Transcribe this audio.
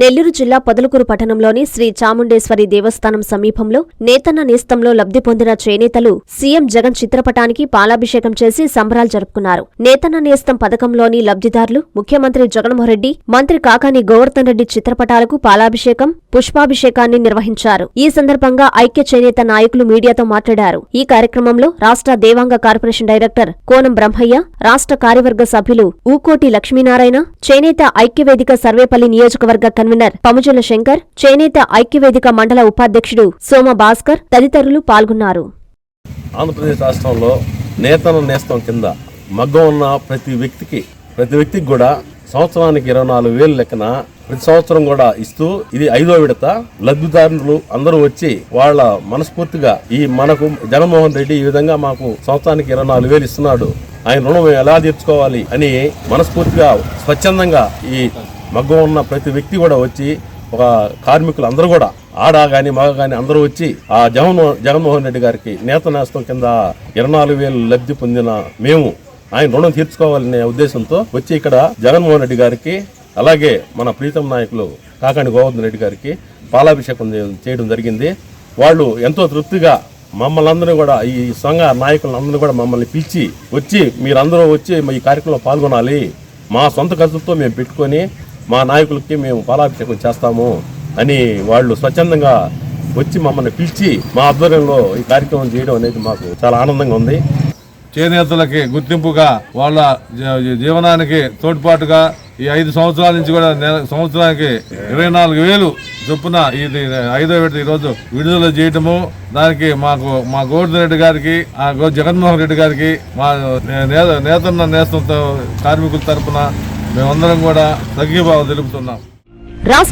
నెల్లూరు జిల్లా పొదలకూరు పట్టణంలోని శ్రీ చాముండేశ్వరి దేవస్థానం సమీపంలో నేతన్న నేస్తంలో లబ్ధి పొందిన చేనేతలు సీఎం జగన్ చిత్రపటానికి పాలాభిషేకం చేసి సంబరాలు జరుపుకున్నారు. నేతన్న నేస్తం పథకంలోని లబ్ధిదారులు ముఖ్యమంత్రి జగన్మోహన్ రెడ్డి మంత్రి కాకాని గోవర్ధన్ రెడ్డి చిత్రపటాలకు పాలాభిషేకం పుష్పాభిషేకాన్ని నిర్వహించారు. ఈ సందర్భంగా ఐక్య చేనేత నాయకులు మీడియాతో మాట్లాడారు. ఈ కార్యక్రమంలో రాష్ట్ర దేవాంగ కార్పొరేషన్ డైరెక్టర్ కోనం బ్రహ్మయ్య రాష్ట్ర కార్యవర్గ సభ్యులు ఊకోటి లక్ష్మీనారాయణ చేనేత ఐక్యవేదిక సర్వేపల్లి నియోజకవర్గ కన్వీనర్ పముజల శంకర్ చేనేత ఐక్యవేదిక మండల ఉపాధ్యక్షుడు సోమ భాస్కర్ తదితరులు పాల్గొన్నారు. ఆంధ్రప్రదేశ్ రాష్ట్రంలో నేతన నేస్తం కింద మగ్గం ఉన్న ప్రతి వ్యక్తికి ప్రతి వ్యక్తికి కూడా సంవత్సరానికి ఇరవై నాలుగు వేలు లెక్కన ప్రతి సంవత్సరం కూడా ఇస్తూ ఇది ఐదో విడత. లబ్ధిదారులు అందరూ వచ్చి వాళ్ళ మనస్ఫూర్తిగా ఈ మనకు జగన్మోహన్ రెడ్డి ఈ విధంగా మాకు సంవత్సరానికి ఇరవై నాలుగు వేలు ఇస్తున్నాడు. ఆయన రుణం ఎలా తీర్చుకోవాలి అని మనస్ఫూర్తిగా స్వచ్ఛందంగా ఈ మగ్గం ఉన్న ప్రతి వ్యక్తి కూడా వచ్చి ఒక కార్మికులు అందరూ కూడా ఆడ కానీ మగ కానీ అందరూ వచ్చి ఆ జగన్ జగన్మోహన్ రెడ్డి గారికి నేత నేస్తం కింద ఇరవై నాలుగు వేలు లబ్ధి పొందిన మేము ఆయన రుణం తీర్చుకోవాలనే ఉద్దేశంతో వచ్చి ఇక్కడ జగన్మోహన్ రెడ్డి గారికి అలాగే మన ప్రీతం నాయకులు కాకండి గోవర్ధన్ రెడ్డి గారికి పాలాభిషేకం చేయడం జరిగింది. వాళ్ళు ఎంతో తృప్తిగా మమ్మల్ని అందరూ కూడా ఈ సంఘ నాయకులందరూ కూడా మమ్మల్ని పిలిచి వచ్చి మీరందరూ వచ్చి ఈ కార్యక్రమంలో పాల్గొనాలి. మా సొంత ఖర్చులతో మేము పెట్టుకొని మా నాయకులకి మేము పాలాభిషేకం చేస్తాము అని వాళ్ళు స్వచ్ఛందంగా వచ్చి మమ్మల్ని పిలిచి మా ఆధ్వర్యంలో ఈ కార్యక్రమం చేయడం అనేది మాకు చాలా ఆనందంగా ఉంది. చేనేతలకి గుర్తింపుగా వాళ్ళ జీవనానికి తోడ్పాటుగా ఈ ఐదు సంవత్సరాల నుంచి కూడా నెల సంవత్సరానికి ఇరవై నాలుగు వేలు చొప్పున ఇది ఐదో విడత ఈరోజు విడుదల చేయటము. దానికి మాకు మా గోవర్ధన్ రెడ్డి గారికి ఆ గో- జగన్మోహన్ రెడ్డి గారికి మా నేత నేతన్న నేస్తంతో కార్మికుల తరపున మేమందరం కూడా తగ్గిభావం తెలుపుతున్నాం రాష్ట్ర